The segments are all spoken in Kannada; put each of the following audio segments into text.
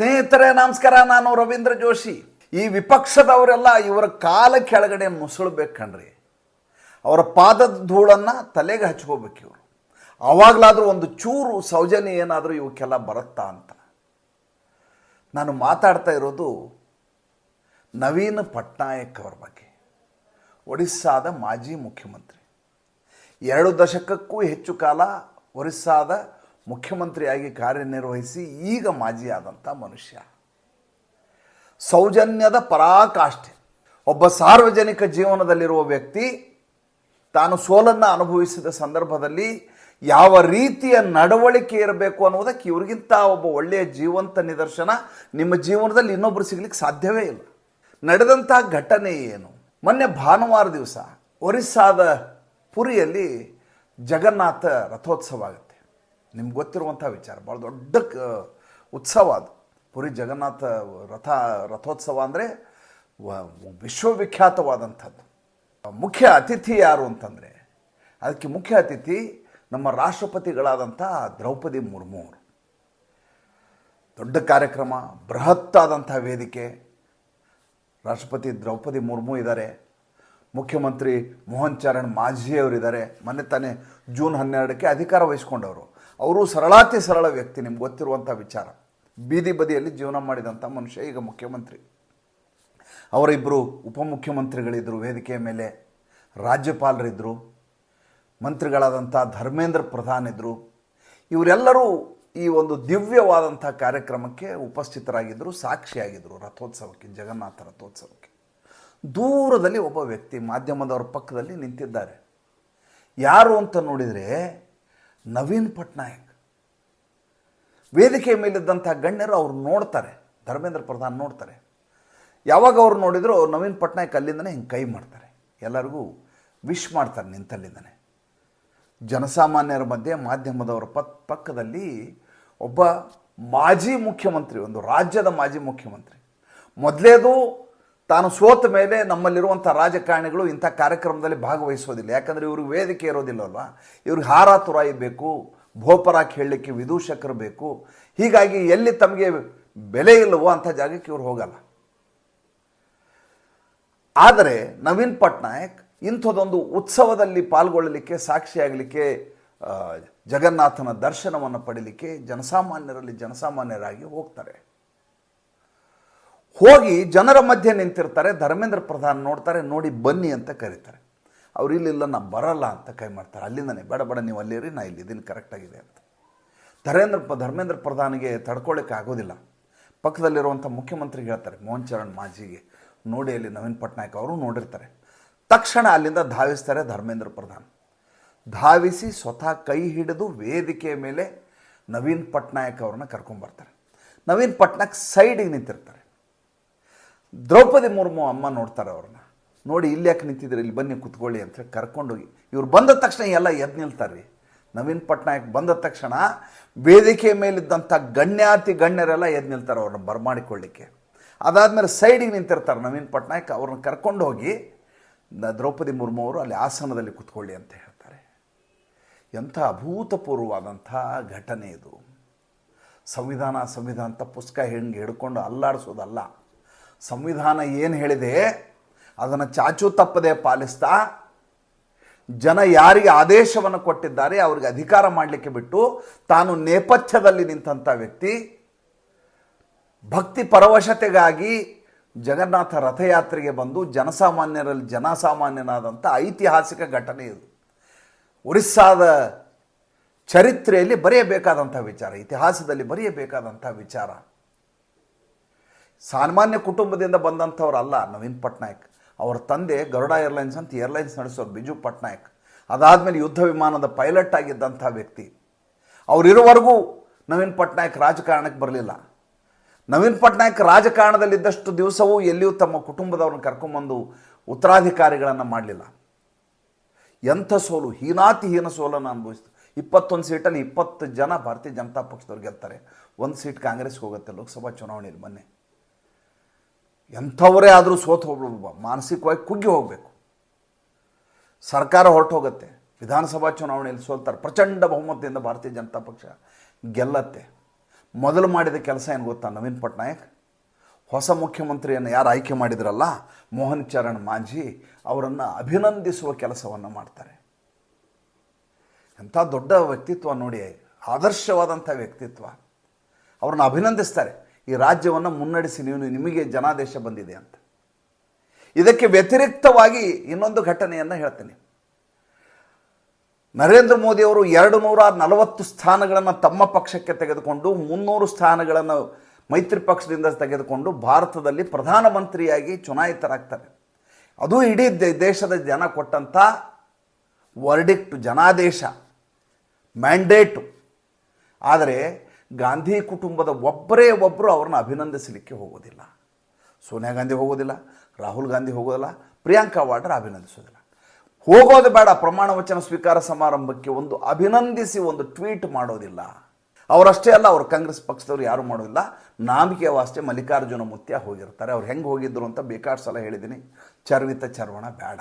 ಸ್ನೇಹಿತರೆ, ನಮಸ್ಕಾರ. ನಾನು ರವೀಂದ್ರ ಜೋಶಿ. ಈ ವಿಪಕ್ಷದವರೆಲ್ಲ ಇವರ ಕಾಲ ಕೆಳಗಡೆ ಮುಸುಳ್ಬೇಕು ಕಣ್ರಿ. ಅವರ ಪಾದದ ಧೂಳನ್ನು ತಲೆಗೆ ಹಚ್ಕೋಬೇಕು ಇವರು. ಅವಾಗಲಾದರೂ ಒಂದು ಚೂರು ಸೌಜನ್ಯ ಏನಾದರೂ ಇವಕ್ಕೆಲ್ಲ ಬರುತ್ತಾ ಅಂತ. ನಾನು ಮಾತಾಡ್ತಾ ಇರೋದು ನವೀನ್ ಪಟ್ನಾಯಕ್ ಅವ್ರ ಬಗ್ಗೆ. ಒಡಿಸ್ಸಾದ ಮಾಜಿ ಮುಖ್ಯಮಂತ್ರಿ. ಎರಡು ದಶಕಕ್ಕೂ ಹೆಚ್ಚು ಕಾಲ ಒರಿಸ್ಸಾದ ಮುಖ್ಯಮಂತ್ರಿಯಾಗಿ ಕಾರ್ಯನಿರ್ವಹಿಸಿ ಈಗ ಮಾಜಿ ಆದಂಥ ಮನುಷ್ಯ. ಸೌಜನ್ಯದ ಪರಾಕಾಷ್ಠೆ. ಒಬ್ಬ ಸಾರ್ವಜನಿಕ ಜೀವನದಲ್ಲಿರುವ ವ್ಯಕ್ತಿ ತಾನು ಸೋಲನ್ನು ಅನುಭವಿಸಿದ ಸಂದರ್ಭದಲ್ಲಿ ಯಾವ ರೀತಿಯ ನಡವಳಿಕೆ ಇರಬೇಕು ಅನ್ನೋದಕ್ಕೆ ಇವ್ರಿಗಿಂತ ಒಬ್ಬ ಒಳ್ಳೆಯ ಜೀವಂತ ನಿದರ್ಶನ ನಿಮ್ಮ ಜೀವನದಲ್ಲಿ ಇನ್ನೊಬ್ಬರು ಸಿಗ್ಲಿಕ್ಕೆ ಸಾಧ್ಯವೇ ಇಲ್ಲ. ನಡೆದಂತಹ ಘಟನೆ ಏನು? ಮೊನ್ನೆ ಭಾನುವಾರ ದಿವಸ ಒರಿಸ್ಸಾದ ಪುರಿಯಲ್ಲಿ ಜಗನ್ನಾಥ ರಥೋತ್ಸವ ಆಗುತ್ತೆ. ನಿಮ್ಗೆ ಗೊತ್ತಿರುವಂಥ ವಿಚಾರ. ಭಾಳ ದೊಡ್ಡ ಉತ್ಸವ ಅದು. ಪುರಿ ಜಗನ್ನಾಥ ರಥ, ರಥೋತ್ಸವ ಅಂದರೆ ವಿಶ್ವವಿಖ್ಯಾತವಾದಂಥದ್ದು. ಮುಖ್ಯ ಅತಿಥಿ ಯಾರು ಅಂತಂದರೆ, ಅದಕ್ಕೆ ಮುಖ್ಯ ಅತಿಥಿ ನಮ್ಮ ರಾಷ್ಟ್ರಪತಿಗಳಾದಂಥ ದ್ರೌಪದಿ ಮುರ್ಮು ಅವರು. ದೊಡ್ಡ ಕಾರ್ಯಕ್ರಮ, ಬೃಹತ್ತಾದಂಥ ವೇದಿಕೆ. ರಾಷ್ಟ್ರಪತಿ ದ್ರೌಪದಿ ಮುರ್ಮು ಇದ್ದಾರೆ. ಮುಖ್ಯಮಂತ್ರಿ ಮೋಹನ್ ಚರಣ್ ಮಾಝಿಯವರಿದ್ದಾರೆ. ಮೊನ್ನೆ ತಾನೇ ಜೂನ್ ಹನ್ನೆರಡಕ್ಕೆ ಅಧಿಕಾರ ವಹಿಸ್ಕೊಂಡವರು. ಅವರು ಸರಳಾತಿ ಸರಳ ವ್ಯಕ್ತಿ, ನಿಮ್ಗೆ ಗೊತ್ತಿರುವಂಥ ವಿಚಾರ. ಬೀದಿ ಬದಿಯಲ್ಲಿ ಜೀವನ ಮಾಡಿದಂಥ ಮನುಷ್ಯ, ಈಗ ಮುಖ್ಯಮಂತ್ರಿ. ಅವರಿಬ್ಬರು ಉಪಮುಖ್ಯಮಂತ್ರಿಗಳಿದ್ದರು ವೇದಿಕೆಯ ಮೇಲೆ ರಾಜ್ಯಪಾಲರಿದ್ದರು ಮಂತ್ರಿಗಳಾದಂಥ ಧರ್ಮೇಂದ್ರ ಪ್ರಧಾನ್ ಇದ್ದರು ಇವರೆಲ್ಲರೂ ಈ ಒಂದು ದಿವ್ಯವಾದಂಥ ಕಾರ್ಯಕ್ರಮಕ್ಕೆ ಉಪಸ್ಥಿತರಾಗಿದ್ದರು ಸಾಕ್ಷಿಯಾಗಿದ್ದರು ರಥೋತ್ಸವಕ್ಕೆ, ಜಗನ್ನಾಥ ರಥೋತ್ಸವಕ್ಕೆ. ದೂರದಲ್ಲಿ ಒಬ್ಬ ವ್ಯಕ್ತಿ, ಮಾಧ್ಯಮದವರ ಪಕ್ಕದಲ್ಲಿ ನಿಂತಿದ್ದಾರೆ. ಯಾರು ಅಂತ ನೋಡಿದರೆ ನವೀನ್ ಪಟ್ನಾಯಕ್. ವೇದಿಕೆಯ ಮೇಲಿದ್ದಂಥ ಗಣ್ಯರು ಅವ್ರು ನೋಡ್ತಾರೆ, ಧರ್ಮೇಂದ್ರ ಪ್ರಧಾನ್ ನೋಡ್ತಾರೆ. ಯಾವಾಗ ಅವ್ರು ನೋಡಿದ್ರು ನವೀನ್ ಪಟ್ನಾಯಕ್ ಅಲ್ಲಿಂದನೇ ಹಿಂಗೆ ಕೈ ಮಾಡ್ತಾರೆ. ಎಲ್ಲರಿಗೂ ವಿಶ್ ಮಾಡ್ತಾರೆ ನಿಂತಲ್ಲಿಂದನೇ. ಜನಸಾಮಾನ್ಯರ ಮಧ್ಯೆ ಮಾಧ್ಯಮದವರ ಪಕ್, ಪಕ್ಕದಲ್ಲಿ ಒಬ್ಬ ಮಾಜಿ ಮುಖ್ಯಮಂತ್ರಿ, ಒಂದು ರಾಜ್ಯದ ಮಾಜಿ ಮುಖ್ಯಮಂತ್ರಿ. ಮೊದಲೇದು ತಾನು ಸೋತ ಮೇಲೆ ನಮ್ಮಲ್ಲಿರುವಂಥ ರಾಜಕಾರಣಿಗಳು ಇಂಥ ಕಾರ್ಯಕ್ರಮದಲ್ಲಿ ಭಾಗವಹಿಸೋದಿಲ್ಲ ಯಾಕಂದರೆ ಇವ್ರಿಗೆ ವೇದಿಕೆ ಇರೋದಿಲ್ಲಲ್ವ? ಇವ್ರಿಗೆ ಹಾರ ತುರಾಯಿ ಬೇಕು, ಭೋಪರಾಕ್ ಹೇಳಲಿಕ್ಕೆ ವಿದೂಷಕರು ಬೇಕು. ಹೀಗಾಗಿ ಎಲ್ಲಿ ತಮಗೆ ಬೆಲೆ ಇಲ್ಲವೋ ಅಂಥ ಜಾಗಕ್ಕೆ ಇವ್ರು ಹೋಗಲ್ಲ. ಆದರೆ ನವೀನ್ ಪಟ್ನಾಯಕ್ ಇಂಥದ್ದೊಂದು ಉತ್ಸವದಲ್ಲಿ ಪಾಲ್ಗೊಳ್ಳಲಿಕ್ಕೆ, ಸಾಕ್ಷಿಯಾಗಲಿಕ್ಕೆ ಜಗನ್ನಾಥನ ದರ್ಶನವನ್ನು ಪಡೀಲಿಕ್ಕೆ ಜನಸಾಮಾನ್ಯರಲ್ಲಿ ಜನಸಾಮಾನ್ಯರಾಗಿ ಹೋಗ್ತಾರೆ. ಹೋಗಿ ಜನರ ಮಧ್ಯೆ ನಿಂತಿರ್ತಾರೆ, ಧರ್ಮೇಂದ್ರ ಪ್ರಧಾನ್ ನೋಡ್ತಾರೆ, ನೋಡಿ ಬನ್ನಿ ಅಂತ ಕರೀತಾರೆ. ಅವ್ರು ಇಲ್ಲಿಲ್ಲ, ನಾ ಬರಲ್ಲ ಅಂತ ಕೈ ಮಾಡ್ತಾರೆ. ಅಲ್ಲಿಂದನೇ, ಬೇಡ ಬೇಡ, ನೀವು ಅಲ್ಲಿರಿ, ನಾ ಇಲ್ಲಿ ಇದನ್ನು ಕರೆಕ್ಟಾಗಿದೆ ಅಂತ. ಧರೇಂದ್ರ ಧರ್ಮೇಂದ್ರ ಪ್ರಧಾನಿಗೆ ತಡ್ಕೊಳ್ಳಿಕ್ಕೆ ಆಗೋದಿಲ್ಲ. ಪಕ್ಕದಲ್ಲಿರುವಂಥ ಮುಖ್ಯಮಂತ್ರಿಗೆ ಹೇಳ್ತಾರೆ, ಮೋಹನ್ ಚರಣ್ ಮಾಜಿಗೆ, ನೋಡಿ ಅಲ್ಲಿ ನವೀನ್ ಪಟ್ನಾಯಕ್ ಅವರು ನೋಡಿರ್ತಾರೆ. ತಕ್ಷಣ ಅಲ್ಲಿಂದ ಧಾವಿಸ್ತಾರೆ ಧರ್ಮೇಂದ್ರ ಪ್ರಧಾನ್. ಧಾವಿಸಿ ಸ್ವತಃ ಕೈ ಹಿಡಿದು ವೇದಿಕೆಯ ಮೇಲೆ ನವೀನ್ ಪಟ್ನಾಯಕ್ ಅವ್ರನ್ನ ಕರ್ಕೊಂಬರ್ತಾರೆ. ನವೀನ್ ಪಟ್ನಾಯಕ್ ಸೈಡಿಗೆ ನಿಂತಿರ್ತಾರೆ. ದ್ರೌಪದಿ ಮುರ್ಮು ಅಮ್ಮ ನೋಡ್ತಾರೆ ಅವ್ರನ್ನ. ನೋಡಿ ಇಲ್ಲಿ ಯಾಕೆ ನಿಂತಿದ್ರೆ ಇಲ್ಲಿ ಬನ್ನಿ ಕುತ್ಕೊಳ್ಳಿ ಅಂತ ಕರ್ಕೊಂಡೋಗಿ. ಇವ್ರು ಬಂದ ತಕ್ಷಣ ಎಲ್ಲ ಎದ್ದು ನಿಲ್ತಾರೆ. ರೀ ನವೀನ್ ಪಟ್ನಾಯಕ್ ಬಂದ ತಕ್ಷಣ ವೇದಿಕೆ ಮೇಲಿದ್ದಂಥ ಗಣ್ಯಾತಿ ಗಣ್ಯರೆಲ್ಲ ಎದ್ದು ನಿಲ್ತಾರೆ ಅವ್ರನ್ನ ಬರಮಾಡಿಕೊಳ್ಳಿಕ್ಕೆ. ಅದಾದಮೇಲೆ ಸೈಡಿಗೆ ನಿಂತಿರ್ತಾರೆ ನವೀನ್ ಪಟ್ನಾಯಕ್. ಅವ್ರನ್ನ ಕರ್ಕೊಂಡು ಹೋಗಿ ದ್ರೌಪದಿ ಮುರ್ಮು ಅವರು ಅಲ್ಲಿ ಆಸನದಲ್ಲಿ ಕುತ್ಕೊಳ್ಳಿ ಅಂತ ಹೇಳ್ತಾರೆ. ಎಂಥ ಅಭೂತಪೂರ್ವವಾದಂಥ ಘಟನೆ ಇದು. ಸಂವಿಧಾನ ಸಂವಿಧಾನ ಅಂತ ಪುಸ್ತಕ ಹೆಂಗೆ ಹಿಡ್ಕೊಂಡು ಅಲ್ಲಾಡಿಸೋದಲ್ಲ. ಸಂವಿಧಾನ ಏನು ಹೇಳಿದೆ, ಅದನ್ನು ಚಾಚೂ ತಪ್ಪದೆ ಪಾಲಿಸ್ತಾ, ಜನ ಯಾರಿಗೆ ಆದೇಶವನ್ನು ಕೊಟ್ಟಿದ್ದಾರೆ, ಅವರಿಗೆ ಅಧಿಕಾರ ಮಾಡಲಿಕ್ಕೆ ಬಿಟ್ಟು ತಾನು ನೇಪಥ್ಯದಲ್ಲಿ ನಿಂತಹ ವ್ಯಕ್ತಿ, ಭಕ್ತಿ ಪರವಶತೆಗಾಗಿ ಜಗನ್ನಾಥ ರಥಯಾತ್ರೆಗೆ ಬಂದು ಜನಸಾಮಾನ್ಯರಲ್ಲಿ ಜನಸಾಮಾನ್ಯನಾದಂಥ ಐತಿಹಾಸಿಕ ಘಟನೆ ಇದು. ಒರಿಸ್ಸಾದ ಚರಿತ್ರೆಯಲ್ಲಿ ಬರೆಯಬೇಕಾದಂಥ ವಿಚಾರ, ಇತಿಹಾಸದಲ್ಲಿ ಬರೆಯಬೇಕಾದಂಥ ವಿಚಾರ. ಸಾಮಾನ್ಯ ಕುಟುಂಬದಿಂದ ಬಂದಂಥವ್ರಲ್ಲ ನವೀನ್ ಪಟ್ನಾಯಕ್. ಅವರ ತಂದೆ ಗರುಡ ಏರ್ಲೈನ್ಸ್ ಅಂತ ಏರ್ಲೈನ್ಸ್ ನಡೆಸೋರು ಬಿಜು ಪಟ್ನಾಯಕ್. ಅದಾದಮೇಲೆ ಯುದ್ಧ ವಿಮಾನದ ಪೈಲಟ್ ಆಗಿದ್ದಂಥ ವ್ಯಕ್ತಿ. ಅವರಿರುವರೆಗೂ ನವೀನ್ ಪಟ್ನಾಯಕ್ ರಾಜಕಾರಣಕ್ಕೆ ಬರಲಿಲ್ಲ. ನವೀನ್ ಪಟ್ನಾಯಕ್ ರಾಜಕಾರಣದಲ್ಲಿದ್ದಷ್ಟು ದಿವಸವೂ ಎಲ್ಲಿಯೂ ತಮ್ಮ ಕುಟುಂಬದವ್ರನ್ನ ಕರ್ಕೊಂಬಂದು ಉತ್ತರಾಧಿಕಾರಿಗಳನ್ನು ಮಾಡಲಿಲ್ಲ. ಎಂಥ ಸೋಲು, ಹೀನಾತಿ ಹೀನ ಸೋಲನ್ನು ಅನುಭವಿಸ್ತು. ಇಪ್ಪತ್ತೊಂದು ಸೀಟಲ್ಲಿ ಇಪ್ಪತ್ತು ಜನ ಭಾರತೀಯ ಜನತಾ ಪಕ್ಷದವ್ರು ಗೆಲ್ತಾರೆ. ಒಂದು ಸೀಟ್ ಕಾಂಗ್ರೆಸ್ಗೆ ಹೋಗುತ್ತೆ ಲೋಕಸಭಾ ಚುನಾವಣೆಯಲ್ಲಿ ಮೊನ್ನೆ. ಎಂಥವರೇ ಆದರೂ ಸೋತು ಹೋಗ್ಬಿಡ್ಬ ಮಾನಸಿಕವಾಗಿ ಕುಗ್ಗಿ ಹೋಗಬೇಕು. ಸರ್ಕಾರ ಹೊರಟು ಹೋಗುತ್ತೆ ವಿಧಾನಸಭಾ ಚುನಾವಣೆಯಲ್ಲಿ ಸೋಲ್ತಾರೆ. ಪ್ರಚಂಡ ಬಹುಮತದಿಂದ ಭಾರತೀಯ ಜನತಾ ಪಕ್ಷ ಗೆಲ್ಲತ್ತೆ. ಮೊದಲು ಮಾಡಿದ ಕೆಲಸ ಏನು ಗೊತ್ತಾ? ನವೀನ್ ಪಟ್ನಾಯಕ್? ಹೊಸ ಮುಖ್ಯಮಂತ್ರಿಯನ್ನು ಯಾರು ಆಯ್ಕೆ ಮಾಡಿದ್ರಲ್ಲ? ಮೋಹನ್ ಚರಣ್ ಮಾಂಜಿ ಅವರನ್ನು ಅಭಿನಂದಿಸುವ ಕೆಲಸವನ್ನು ಮಾಡ್ತಾರೆ. ಎಂಥ ದೊಡ್ಡ ವ್ಯಕ್ತಿತ್ವ ನೋಡಿ. ಆದರ್ಶವಾದಂಥ ವ್ಯಕ್ತಿತ್ವ. ಅವ್ರನ್ನ ಅಭಿನಂದಿಸ್ತಾರೆ. ಈ ರಾಜ್ಯವನ್ನು ಮುನ್ನಡೆಸಿ ನೀವು ನಿಮಗೆ ಜನಾದೇಶ ಬಂದಿದೆ ಅಂತ. ಇದಕ್ಕೆ ವ್ಯತಿರಿಕ್ತವಾಗಿ ಇನ್ನೊಂದು ಘಟನೆಯನ್ನು ಹೇಳ್ತೇನೆ. ನರೇಂದ್ರ ಮೋದಿ ಅವರು ಎರಡು ನೂರ ನಲವತ್ತು ಸ್ಥಾನಗಳನ್ನು ತಮ್ಮ ಪಕ್ಷಕ್ಕೆ ತೆಗೆದುಕೊಂಡು ಮುನ್ನೂರು ಸ್ಥಾನಗಳನ್ನು ಮೈತ್ರಿ ಪಕ್ಷದಿಂದ ತೆಗೆದುಕೊಂಡು ಭಾರತದಲ್ಲಿ ಪ್ರಧಾನಮಂತ್ರಿಯಾಗಿ ಚುನಾಯಿತರಾಗ್ತಾರೆ. ಅದು ಇಡೀ ದೇಶದ ಜನ ಕೊಟ್ಟಂಥ ವರ್ಡಿಕ್ಟ್ ಜನಾದೇಶ ಮ್ಯಾಂಡೇಟು ಆದರೆ ಗಾಂಧಿ ಕುಟುಂಬದ ಒಬ್ಬರೇ ಒಬ್ಬರು ಅವ್ರನ್ನ ಅಭಿನಂದಿಸಲಿಕ್ಕೆ ಹೋಗೋದಿಲ್ಲ. ಸೋನಿಯಾ ಗಾಂಧಿ ಹೋಗೋದಿಲ್ಲ, ರಾಹುಲ್ ಗಾಂಧಿ ಹೋಗೋದಿಲ್ಲ, ಪ್ರಿಯಾಂಕಾ ವಾಡ್ರಾ ಅಭಿನಂದಿಸೋದಿಲ್ಲ. ಹೋಗೋದು ಬೇಡ, ಪ್ರಮಾಣ ವಚನ ಸ್ವೀಕಾರ ಸಮಾರಂಭಕ್ಕೆ ಒಂದು ಅಭಿನಂದಿಸಿ ಒಂದು ಟ್ವೀಟ್ ಮಾಡೋದಿಲ್ಲ. ಅವರಷ್ಟೇ ಅಲ್ಲ, ಅವರು ಕಾಂಗ್ರೆಸ್ ಪಕ್ಷದವ್ರು ಯಾರು ಮಾಡೋದಿಲ್ಲ. ನಾಮಿಕೆ ವಾಸ್ತೆ ಮಲ್ಲಿಕಾರ್ಜುನ ಮುತ್ಯ ಹೋಗಿರ್ತಾರೆ. ಅವ್ರು ಹೆಂಗೆ ಹೋಗಿದ್ರು ಅಂತ ಬೇಕಾಡ್ ಸಲ ಹೇಳಿದ್ದೀನಿ. ಚರ್ವಿತ ಚರ್ವಣ ಬೇಡ.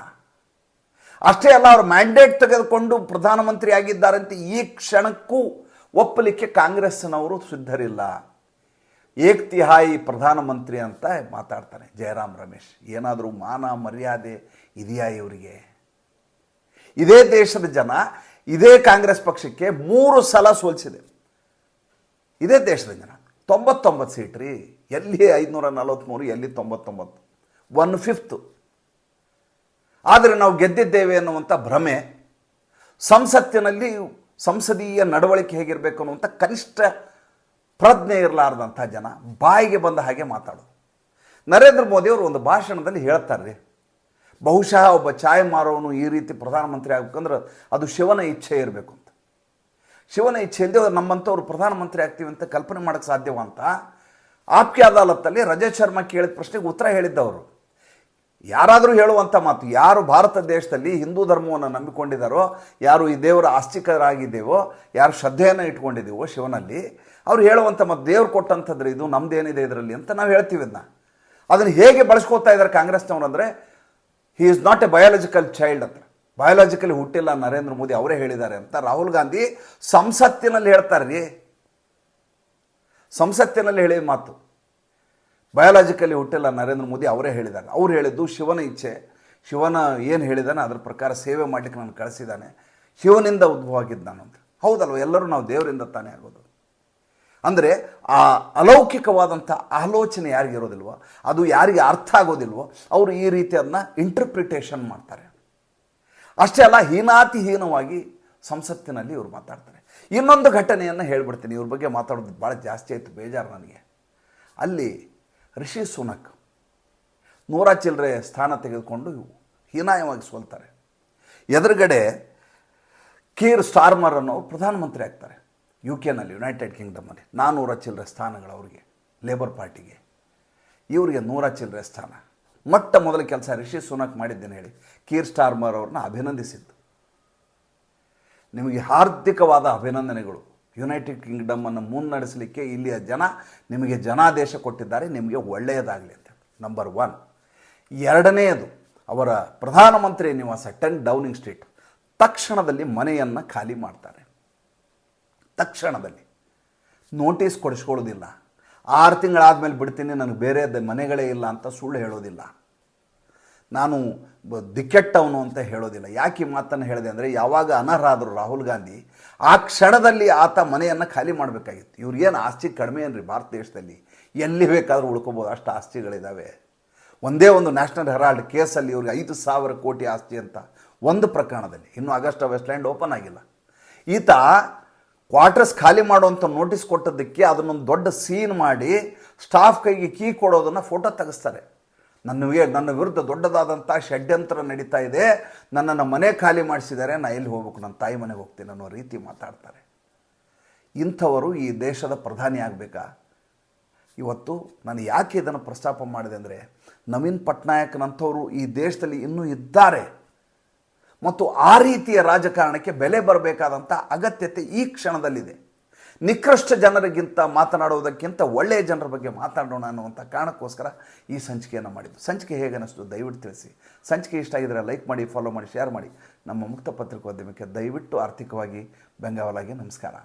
ಅಷ್ಟೇ ಅಲ್ಲ, ಅವರು ಮ್ಯಾಂಡೇಟ್ ತೆಗೆದುಕೊಂಡು ಪ್ರಧಾನಮಂತ್ರಿ ಆಗಿದ್ದಾರಂತೆ ಈ ಕ್ಷಣಕ್ಕೂ ಒಪ್ಪಲಿಕ್ಕೆ ಕಾಂಗ್ರೆಸ್ನವರು ಸಿದ್ಧರಿಲ್ಲ. ಏಕ್ತಿಹಾಯಿ ಪ್ರಧಾನಮಂತ್ರಿ ಅಂತ ಮಾತಾಡ್ತಾನೆ ಜಯರಾಮ್ ರಮೇಶ್. ಏನಾದರೂ ಮಾನ ಮರ್ಯಾದೆ ಇದೆಯಾ ಇವರಿಗೆ? ಇದೇ ದೇಶದ ಜನ ಇದೇ ಕಾಂಗ್ರೆಸ್ ಪಕ್ಷಕ್ಕೆ ಮೂರು ಸಲ ಸೋಲಿಸಿದೆ. ಇದೇ ದೇಶದ ಜನ. ತೊಂಬತ್ತೊಂಬತ್ತು ಸೀಟ್ ರೀ. ಎಲ್ಲಿ ಐದುನೂರ ನಲವತ್ತ್ಮೂರು ಎಲ್ಲಿ ತೊಂಬತ್ತೊಂಬತ್ತು? One fifty. ಆದರೆ ನಾವು ಗೆದ್ದಿದ್ದೇವೆ ಅನ್ನುವಂಥ ಭ್ರಮೆ ಸಂಸತ್ತಿನಲ್ಲಿ ಸಂಸದೀಯ ನಡವಳಿಕೆ ಹೇಗಿರಬೇಕು ಅನ್ನುವಂಥ ಕನಿಷ್ಠ ಪ್ರಜ್ಞೆ ಇರಲಾರ್ದಂಥ ಜನ ಬಾಯಿಗೆ ಬಂದ ಹಾಗೆ ಮಾತಾಡೋದು. ನರೇಂದ್ರ ಮೋದಿಯವರು ಒಂದು ಭಾಷಣದಲ್ಲಿ ಹೇಳ್ತಾರೆ ರೀ, ಬಹುಶಃ ಒಬ್ಬ ಚಾಯ್ ಮಾರೋನು ಈ ರೀತಿ ಪ್ರಧಾನಮಂತ್ರಿ ಆಗ್ಬೇಕಂದ್ರೆ ಅದು ಶಿವನ ಇಚ್ಛೆ ಇರಬೇಕು ಅಂತ. ಶಿವನ ಇಚ್ಛೆ ಇಲ್ಲದೆ ನಮ್ಮಂಥವ್ರು ಪ್ರಧಾನಮಂತ್ರಿ ಆಗ್ತೀವಿ ಅಂತ ಕಲ್ಪನೆ ಮಾಡೋಕ್ಕೆ ಸಾಧ್ಯವಂತ? ಆಪ್ಕೆ ಅದಾಲತ್ತಲ್ಲಿ ರಜತ್ ಶರ್ಮಾ ಕೇಳಿದ ಪ್ರಶ್ನೆಗೆ ಉತ್ತರ ಹೇಳಿದ್ದವರು. ಯಾರಾದರೂ ಹೇಳುವಂಥ ಮಾತು, ಯಾರು ಭಾರತ ದೇಶದಲ್ಲಿ ಹಿಂದೂ ಧರ್ಮವನ್ನು ನಂಬಿಕೊಂಡಿದ್ದಾರೋ, ಯಾರು ಈ ದೇವರ ಆಸ್ತಿಕರಾಗಿದ್ದೇವೋ, ಯಾರು ಶ್ರದ್ಧೆಯನ್ನು ಇಟ್ಕೊಂಡಿದ್ದೀವೋ ಶಿವನಲ್ಲಿ, ಅವ್ರು ಹೇಳುವಂಥ ಮಾತು ದೇವ್ರು ಕೊಟ್ಟಂಥದ್ದು ಇದು ನಮ್ಮದೇನಿದೆ ಇದರಲ್ಲಿ ಅಂತ ನಾವು ಹೇಳ್ತೀವಿ ಅದನ್ನ ಅದನ್ನು ಹೇಗೆ ಬಳಸ್ಕೋತಾ ಇದ್ದಾರೆ ಕಾಂಗ್ರೆಸ್ನವ್ರು ಅಂದರೆ he is not a biological child ಅಂತ. ಬಯಾಲಜಿಕಲಿ ಹುಟ್ಟಿಲ್ಲ ನರೇಂದ್ರ ಮೋದಿ, ಅವರೇ ಹೇಳಿದ್ದಾರೆ ಅಂತ ರಾಹುಲ್ ಗಾಂಧಿ ಸಂಸತ್ತಿನಲ್ಲಿ ಹೇಳ್ತಾರೆ ರೀ. ಸಂಸತ್ತಿನಲ್ಲಿ ಹೇಳಿದ ಮಾತು. ಬಯಾಲಜಿಕಲಿ ಹುಟ್ಟಿಲ್ಲ ನರೇಂದ್ರ ಮೋದಿ, ಅವರೇ ಹೇಳಿದ್ದಾರೆ. ಅವ್ರು ಹೇಳಿದ್ದು ಶಿವನ ಇಚ್ಛೆ. ಶಿವನ ಏನು ಹೇಳಿದಾನೆ ಅದ್ರ ಪ್ರಕಾರ ಸೇವೆ ಮಾಡಲಿಕ್ಕೆ ನಾನು ಕಳಿಸಿದ್ದಾನೆ. ಶಿವನಿಂದ ಉದ್ಭವ ಆಗಿದ್ದು ನಾನು ಅಂತ. ಹೌದಲ್ವ? ಎಲ್ಲರೂ ನಾವು ದೇವರಿಂದ ತಾನೇ ಆಗೋದು. ಅಂದರೆ ಆ ಅಲೌಕಿಕವಾದಂಥ ಆಲೋಚನೆ ಯಾರಿಗಿರೋದಿಲ್ವೋ ಅದು ಯಾರಿಗೆ ಅರ್ಥ ಆಗೋದಿಲ್ವೋ, ಅವರು ಈ ರೀತಿ ಅದನ್ನ ಇಂಟರ್ಪ್ರಿಟೇಷನ್ ಮಾಡ್ತಾರೆ. ಅಷ್ಟೇ ಅಲ್ಲ, ಹೀನಾತಿಹೀನವಾಗಿ ಸಂಸತ್ತಿನಲ್ಲಿ ಇವರು ಮಾತಾಡ್ತಾರೆ. ಇನ್ನೊಂದು ಘಟನೆಯನ್ನು ಹೇಳ್ಬಿಡ್ತೀನಿ. ಇವ್ರ ಬಗ್ಗೆ ಮಾತಾಡೋದು ಭಾಳ ಜಾಸ್ತಿ ಆಯಿತು, ಬೇಜಾರು ನನಗೆ. ಅಲ್ಲಿ ರಿಷಿ ಸುನಕ್. ನೂರ ಚಿಲ್ಲರೆ ಸ್ಥಾನ ತೆಗೆದುಕೊಂಡು ಹೀನಾಯವಾಗಿ ಸೋಲ್ತಾರೆ. ಎದುರುಗಡೆ ಕೀರ್ ಸ್ಟಾರ್ಮರ್ ಅನ್ನೋರು ಪ್ರಧಾನಮಂತ್ರಿ ಆಗ್ತಾರೆ. ಯು ಕೆನಲ್ಲಿ ಯುನೈಟೆಡ್ ಕಿಂಗ್ಡಮಲ್ಲಿ ನಾನ್ನೂರ ಚಿಲ್ಲರೆ ಸ್ಥಾನಗಳು ಅವರಿಗೆ, ಲೇಬರ್ ಪಾರ್ಟಿಗೆ. ಇವರಿಗೆ ನೂರ ಚಿಲ್ಲರೆ ಸ್ಥಾನ. ಮೊಟ್ಟ ಮೊದಲ ಕೆಲಸ ರಿಷಿ ಸುನಕ್ ಮಾಡಿದ್ದೇನೆ ಹೇಳಿ, ಕೀರ್ ಸ್ಟಾರ್ಮರ್ ಅವ್ರನ್ನ ಅಭಿನಂದಿಸಿದ್ದು. ನಿಮಗೆ ಹಾರ್ದಿಕವಾದ ಅಭಿನಂದನೆಗಳು. ಯುನೈಟೆಡ್ ಕಿಂಗ್ಡಮನ್ನು ಮುನ್ನಡೆಸಲಿಕ್ಕೆ ಇಲ್ಲಿಯ ಜನ ನಿಮಗೆ ಜನಾದೇಶ ಕೊಟ್ಟಿದ್ದಾರೆ, ನಿಮಗೆ ಒಳ್ಳೆಯದಾಗಲಿ ಅಂತ. ನಂಬರ್ ಒನ್ ಎರಡನೆಯದು, ಅವರ ಪ್ರಧಾನಮಂತ್ರಿ ನಿವಾಸ ಟೆನ್ ಡೌನಿಂಗ್ ಸ್ಟ್ರೀಟ್ ತಕ್ಷಣದಲ್ಲಿ ಮನೆಯನ್ನು ಖಾಲಿ ಮಾಡ್ತಾರೆ. ತಕ್ಷಣದಲ್ಲಿ. ನೋಟಿಸ್ ಕೊಡಿಸ್ಕೊಳ್ಳೋದಿಲ್ಲ. ಆರು ತಿಂಗಳಾದಮೇಲೆ ಬಿಡ್ತೀನಿ, ನನಗೆ ಬೇರೆ ಮನೆಗಳೇ ಇಲ್ಲ ಅಂತ ಸುಳ್ಳು ಹೇಳೋದಿಲ್ಲ. ನಾನು ದಿಕ್ಕೆಟ್ಟವನು ಅಂತ ಹೇಳೋದಿಲ್ಲ. ಯಾಕೆ ಮಾತನ್ನು ಹೇಳಿದೆ ಅಂದರೆ, ಯಾವಾಗ ಅನರ್ಹರಾದರು ರಾಹುಲ್ ಗಾಂಧಿ ಆ ಕ್ಷಣದಲ್ಲಿ ಆತ ಮನೆಯನ್ನು ಖಾಲಿ ಮಾಡಬೇಕಾಗಿತ್ತು. ಇವ್ರಿಗೇನು ಆಸ್ತಿ ಕಡಿಮೆ ರೀ ಭಾರತ ದೇಶದಲ್ಲಿ? ಎಲ್ಲಿ ಬೇಕಾದರೂ ಉಳ್ಕೊಬೋದು, ಅಷ್ಟು ಆಸ್ತಿಗಳಿದ್ದಾವೆ ಒಂದೇ ಒಂದು ನ್ಯಾಷನಲ್ ಹೆರಾಲ್ಡ್ ಕೇಸಲ್ಲಿ ಇವ್ರಿಗೆ ಐದು ಸಾವಿರ ಕೋಟಿ ಆಸ್ತಿ ಅಂತ ಒಂದು ಪ್ರಕರಣದಲ್ಲಿ. ಇನ್ನು ಆಗಸ್ಟ್ ವೆಸ್ಟ್ಲ್ಯಾಂಡ್ ಓಪನ್ ಆಗಿಲ್ಲ. ಈತ ಕ್ವಾರ್ಟರ್ಸ್ ಖಾಲಿ ಮಾಡುವಂಥ ನೋಟಿಸ್ ಕೊಟ್ಟದ್ದಕ್ಕೆ ಅದನ್ನೊಂದು ದೊಡ್ಡ ಸೀನ್ ಮಾಡಿ ಸ್ಟಾಫ್ ಕೈಗೆ ಕೀ ಕೊಡೋದನ್ನು ಫೋಟೋ ತೆಗೆಸ್ತಾರೆ. ನನಗೆ ನನ್ನ ವಿರುದ್ಧ ದೊಡ್ಡದಾದಂಥ ಷಡ್ಯಂತ್ರ ನಡೀತಾ ಇದೆ. ನನ್ನನ್ನು ಮನೆ ಖಾಲಿ ಮಾಡಿಸಿದ್ದಾರೆ. ನಾ ಎಲ್ಲಿ ಹೋಗ್ಬೇಕು? ನನ್ನ ತಾಯಿ ಮನೆಗೆ ಹೋಗ್ತೀನಿ ಅನ್ನೋ ರೀತಿ ಮಾತಾಡ್ತಾರೆ. ಇಂಥವರು ಈ ದೇಶದ ಪ್ರಧಾನಿ ಆಗಬೇಕಾ? ಇವತ್ತು ನಾನು ಯಾಕೆ ಇದನ್ನು ಪ್ರಸ್ತಾಪ ಮಾಡಿದೆ ಅಂದರೆ, ನವೀನ್ ಪಟ್ನಾಯಕ್ನಂಥವರು ಈ ದೇಶದಲ್ಲಿ ಇನ್ನೂ ಇದ್ದಾರೆ. ಮತ್ತು ಆ ರೀತಿಯ ರಾಜಕಾರಣಕ್ಕೆ ಬೆಲೆ ಬರಬೇಕಾದಂಥ ಅಗತ್ಯತೆ ಈ ಕ್ಷಣದಲ್ಲಿದೆ. ನಿಕೃಷ್ಟ ಜನರಿಗಿಂತ ಮಾತನಾಡುವುದಕ್ಕಿಂತ ಒಳ್ಳೆಯ ಜನರ ಬಗ್ಗೆ ಮಾತಾಡೋಣ ಅನ್ನುವಂಥ ಕಾರಣಕ್ಕೋಸ್ಕರ ಈ ಸಂಚಿಕೆಯನ್ನು ಮಾಡಿದ್ದು. ಸಂಚಿಕೆ ಹೇಗೆ ಅನ್ನಿಸ್ತು? ದಯವಿಟ್ಟು ತಿಳಿಸಿ. ಸಂಚಿಕೆ ಇಷ್ಟ ಆಗಿದ್ರೆ ಲೈಕ್ ಮಾಡಿ, ಫಾಲೋ ಮಾಡಿ, ಶೇರ್ ಮಾಡಿ. ನಮ್ಮ ಮುಕ್ತ ಪತ್ರಿಕೋದ್ಯಮಕ್ಕೆ ದಯವಿಟ್ಟು ಆರ್ಥಿಕವಾಗಿ ಬೆಂಗಾವಲಾಗಿ ನಮಸ್ಕಾರ.